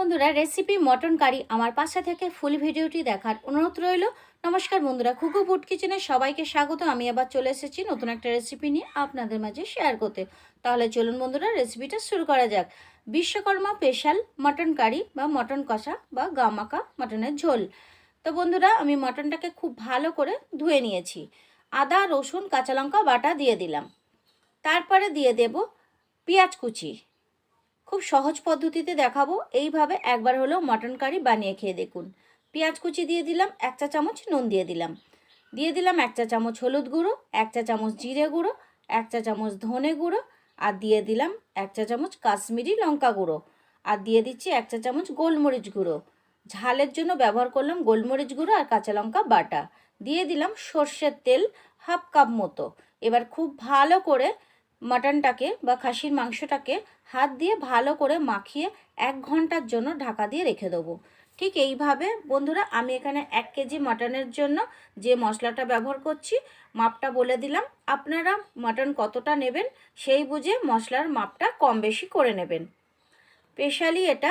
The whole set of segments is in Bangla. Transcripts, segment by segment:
বন্ধুরা রেসিপি মটন কারি আমার পাশে থেকে ফুল ভিডিওটি দেখার অনুরোধ রইল। নমস্কার বন্ধুরা খুকু ফুড কিচেনে সবাইকে স্বাগত। আমি আবার চলে এসেছি নতুন একটা রেসিপি নিয়ে আপনাদের মাঝে শেয়ার করতে। তাহলে চলুন বন্ধুরা রেসিপিটা শুরু করা যাক। বিশ্বকর্মা স্পেশাল মটন কারি বা মটন কষা বা গামাকা মটনের ঝোল। তো বন্ধুরা, আমি মটনটাকে খুব ভালো করে ধুয়ে নিয়েছি। আদা, রসুন, কাঁচা লঙ্কা বাটা দিয়ে দিলাম। তারপরে দিয়ে দেব পেঁয়াজ কুচি। খুব সহজ পদ্ধতিতে দেখাবো। এইভাবে একবার হলেও মটন কারি বানিয়ে খেয়ে দেখুন। পেঁয়াজ কুচি দিয়ে দিলাম, এক চা চামচ নুন দিয়ে দিলাম। দিয়ে দিলাম এক চা চামচ হলুদ গুঁড়ো, এক চা চামচ জিরে গুঁড়ো, এক চা চামচ ধনে গুঁড়ো আর দিয়ে দিলাম এক চা চামচ কাশ্মীরি লঙ্কা গুঁড়ো। আর দিয়ে দিচ্ছি এক চা চামচ গোলমরিচ গুঁড়ো। ঝালের জন্য ব্যবহার করলাম গোলমরিচ গুঁড়ো আর কাঁচা লঙ্কা বাটা। দিয়ে দিলাম সর্ষের তেল হাফ কাপ মতো। এবার খুব ভালো করে মাটনটাকে বা খাসির মাংসটাকে হাত দিয়ে ভালো করে মাখিয়ে এক ঘণ্টার জন্য ঢাকা দিয়ে রেখে দেবো। ঠিক এইভাবে, বন্ধুরা, আমি এখানে এক কেজি মাটনের জন্য যে মশলাটা ব্যবহার করছি, মাপটা বলে দিলাম। আপনারা মাটন কতটা নেবেন সেই বুঝে মশলার মাপটা কম বেশি করে নেবেন। স্পেশালি এটা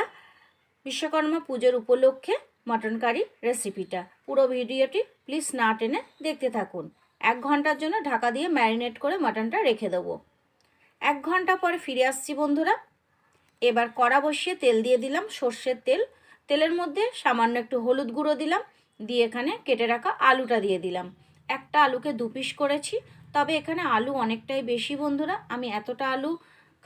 বিশ্বকর্মা পুজোর উপলক্ষে মটন কারি রেসিপিটা। পুরো ভিডিওটি প্লিজ না টেনে দেখতে থাকুন। এক ঘণ্টার জন্য ঢাকা দিয়ে ম্যারিনেট করে মাটনটা রেখে দেবো। এক ঘণ্টা পরে ফিরে আসছি বন্ধুরা। এবার কড়া বসিয়ে তেল দিয়ে দিলাম সর্ষের তেল। তেলের মধ্যে সামান্য একটু হলুদ গুঁড়ো দিলাম, দিয়ে এখানে কেটে রাখা আলুটা দিয়ে দিলাম। একটা আলুকে দু পিস করেছি, তবে এখানে আলু অনেকটাই বেশি বন্ধুরা। আমি এতটা আলু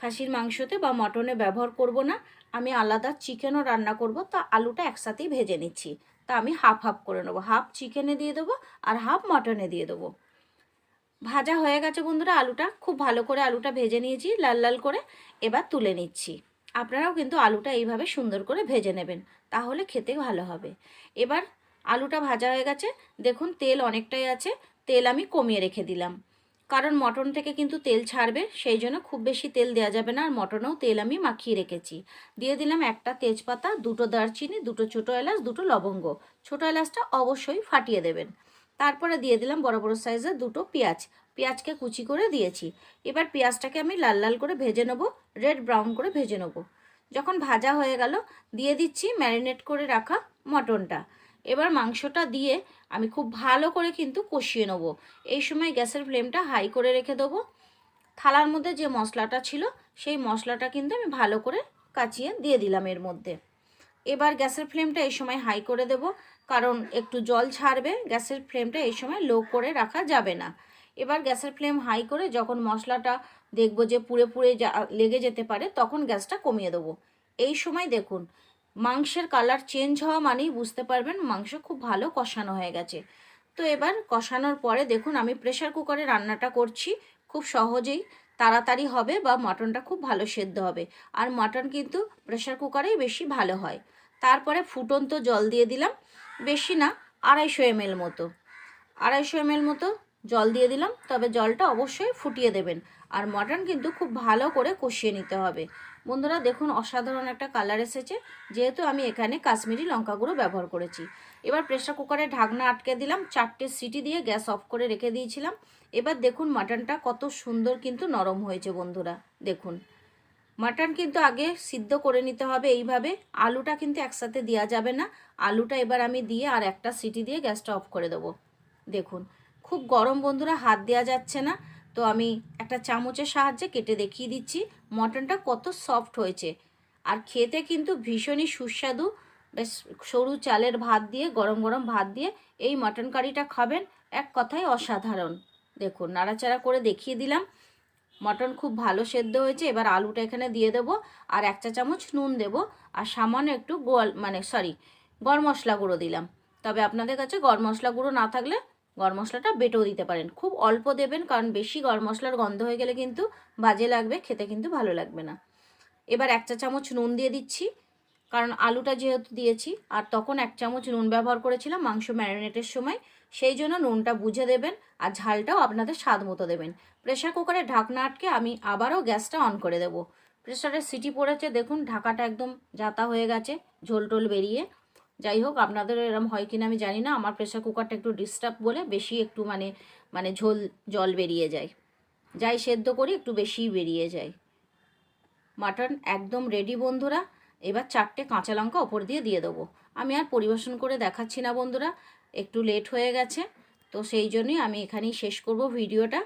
খাসির মাংসতে বা মটনে ব্যবহার করব না। আমি আলাদা চিকেনও রান্না করব, তা আলুটা একসাথেই ভেজে নিচ্ছি। তা আমি হাফ হাফ করে নেব। হাফ চিকেনে দিয়ে দেবো আর হাফ মটনে দিয়ে দেবো। ভাজা হয়ে গেছে বন্ধুরা আলুটা। খুব ভালো করে আলুটা ভেজে নিয়েছি, লাল লাল করে। এবার তুলে নিচ্ছি। আপনারাও কিন্তু আলুটা এইভাবে সুন্দর করে ভেজে নেবেন, তাহলে খেতে ভালো হবে। এবার আলুটা ভাজা হয়ে গেছে। দেখুন, তেল অনেকটাই আছে। তেল আমি কমিয়ে রেখে দিলাম। কারণ মটন থেকে কিন্তু তেল ছাড়বে, সেই জন্য খুব বেশি তেল দেওয়া যাবে না। আর মটনেও তেল আমি মাখিয়ে রেখেছি। দিয়ে দিলাম একটা তেজপাতা, দুটো দারচিনি, দুটো ছোটো এলাচ, দুটো লবঙ্গ। ছোটো এলাচটা অবশ্যই ফাটিয়ে দেবেন। তারপরে দিয়ে দিলাম বড় বড় সাইজের দুটো পেঁয়াজ। পেঁয়াজকে কুচি করে দিয়েছি। এবার পেঁয়াজটাকে আমি লাল লাল করে ভেজে নেব, রেড ব্রাউন করে ভেজে নেব। যখন ভাজা হয়ে গেল, দিয়ে দিচ্ছি ম্যারিনেট করে রাখা মটনটা। এবার মাংসটা দিয়ে আমি খুব ভালো করে কিন্তু কষিয়ে নেব। এই সময় গ্যাসের ফ্লেমটা হাই করে রেখে দেবো। থালার মধ্যে যে মশলাটা ছিল, সেই মশলাটা কিন্তু আমি ভালো করে কাচিয়ে দিয়ে দিলাম এর মধ্যে। এবার গ্যাসের ফ্লেমটা এই সময় হাই করে দেব, কারণ একটু জল ছাড়বে, গ্যাসের ফ্লেমটা এই সময় লো করে রাখা যাবে না। এবার গ্যাসের ফ্লেম হাই করে যখন মশলাটা দেখব যে পুড়ে পুড়ে যা, লেগে যেতে পারে, তখন গ্যাসটা কমিয়ে দেবো। এই সময় দেখুন, মাংসের কালার চেঞ্জ হওয়া মানেই বুঝতে পারবেন মাংস খুব ভালো কষানো হয়ে গেছে। তো এবার কষানোর পরে দেখুন, আমি প্রেশার কুকারে রান্নাটা করছি, খুব সহজেই। তাড়াতাড়ি হবে বা মাটনটা খুব ভালো সেদ্ধ হবে। আর মাটন কিন্তু প্রেশার কুকারেই বেশি ভালো হয়। তারপরে ফুটন্ত জল দিয়ে দিলাম। বেশি না, আড়াইশো এমএল মতো। আড়াইশো এমএল মতো জল দিয়ে দিলাম। তবে জলটা অবশ্যই ফুটিয়ে দেবেন। আর মটন কিন্তু খুব ভালো করে কষিয়ে নিতে হবে। বন্ধুরা, দেখুন, অসাধারণ একটা কালার এসেছে। যেহেতু আমি এখানে কাশ্মীরি লঙ্কা গুঁড়ো ব্যবহার করেছি। এবার প্রেশার কুকারে ঢাকনা আটকে দিলাম, চারটে সিটি দিয়ে গ্যাস অফ করে রেখে দিয়েছিলাম। এবার দেখুন, মাটনটা কত সুন্দর কিন্তু নরম হয়েছে বন্ধুরা, দেখুন। মাটন কিন্তু আগে সিদ্ধ করে নিতে হবে এইভাবে, আলুটা কিন্তু একসাথে দেওয়া যাবে না। আলুটা এবার আমি দিয়ে আর একটা সিটি দিয়ে গ্যাসটা অফ করে দেবো। দেখুন, খুব গরম বন্ধুরা, হাত দেওয়া যাচ্ছে না। তো আমি একটা চামচের সাহায্যে কেটে দেখিয়ে দিচ্ছি। মটনটা কত সফট হয়েছে। আর খেতে কিন্তু ভীষণই সুস্বাদু। বেশ সরু চালের ভাত দিয়ে, গরম গরম ভাত দিয়ে এই মটন কারিটা খাবেন। এক কথায় অসাধারণ। দেখুন, নাড়াচাড়া করে দেখিয়ে দিলাম। মটন খুব ভালো সেদ্ধ হয়েছে। এবার আলুটা এখানে দিয়ে দেবো আর এক চা চামচ নুন দেবো। আর সামান্য একটু গোয়াল মানে সরি, গরম মশলা গুঁড়ো দিলাম। তবে আপনাদের কাছে গরম মশলা গুঁড়ো না থাকলে গরম মশলাটা বেটেও দিতে পারেন। খুব অল্প দেবেন, কারণ বেশি গরম মশলার গন্ধ হয়ে গেলে কিন্তু বাজে লাগবে, খেতে কিন্তু ভালো লাগবে না। এবার এক চা চামচ নুন দিয়ে দিচ্ছি, কারণ আলুটা যেহেতু দিয়েছি, আর তখন এক চামচ নুন ব্যবহার করেছিলাম মাংস ম্যারিনেটের সময়, সেই জন্য নুনটা বুঝে দেবেন আর ঝালটাও আপনাদের স্বাদ মতো দেবেন। প্রেশার কুকারে ঢাকনা আটকে আমি আবারও গ্যাসটা অন করে দেবো। প্রেশারের সিটি পড়েছে, দেখুন ঢাকাটা একদম জাতা হয়ে গেছে ঝোল টোল বেরিয়ে। যাই হোক, আপনাদের এরম হয় কিনা আমি জানি না। আমার প্রেশার কুকারটা একটু ডিস্টার্ব বলে বেশি একটু মানে মানে ঝোল, জল বেরিয়ে যায়। যাই সেদ্ধ করি, একটু বেশি বেরিয়ে যায়। মাটন একদম রেডি বন্ধুরা। এবার চারটে কাঁচা লঙ্কা ওপর দিয়ে দিয়ে দেবো। আমি আর পরিবেশন করে দেখাচ্ছি না বন্ধুরা। একটু লেট হয়ে গেছে। তো সেই জন্যই আমি এখানেই শেষ করব ভিডিওটা।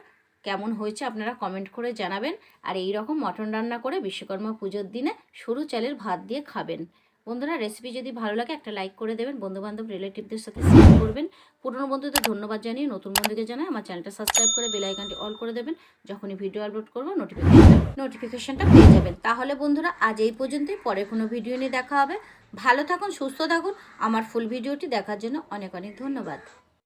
কেমন হয়েছে আপনারা কমেন্ট করে জানাবেন। আর এই রকম মটন রান্না করে বিশ্বকর্মা পুজোর দিনে সরু চালের ভাত দিয়ে খাবেন। বন্ধুরা রেসিপি যদি ভালো লাগে একটা লাইক করে দেবেন, বন্ধুবান্ধব রিলেটিভদের সাথে শেয়ার করবেন। পুরনো বন্ধুদের ধন্যবাদ জানিয়ে নতুন বন্ধুকে জানাই আমার চ্যানেলটা সাবস্ক্রাইব করে বেলাইকানটি অল করে দেবেন। যখনই ভিডিও আপলোড করব নোটিফিকেশন নোটিফিকেশানটা পেয়ে যাবেন। তাহলে বন্ধুরা আজ এই পর্যন্তই, পরে কোনো ভিডিও নিয়ে দেখা হবে। ভালো থাকুন, সুস্থ থাকুন। আমার ফুল ভিডিওটি দেখার জন্য অনেক অনেক ধন্যবাদ।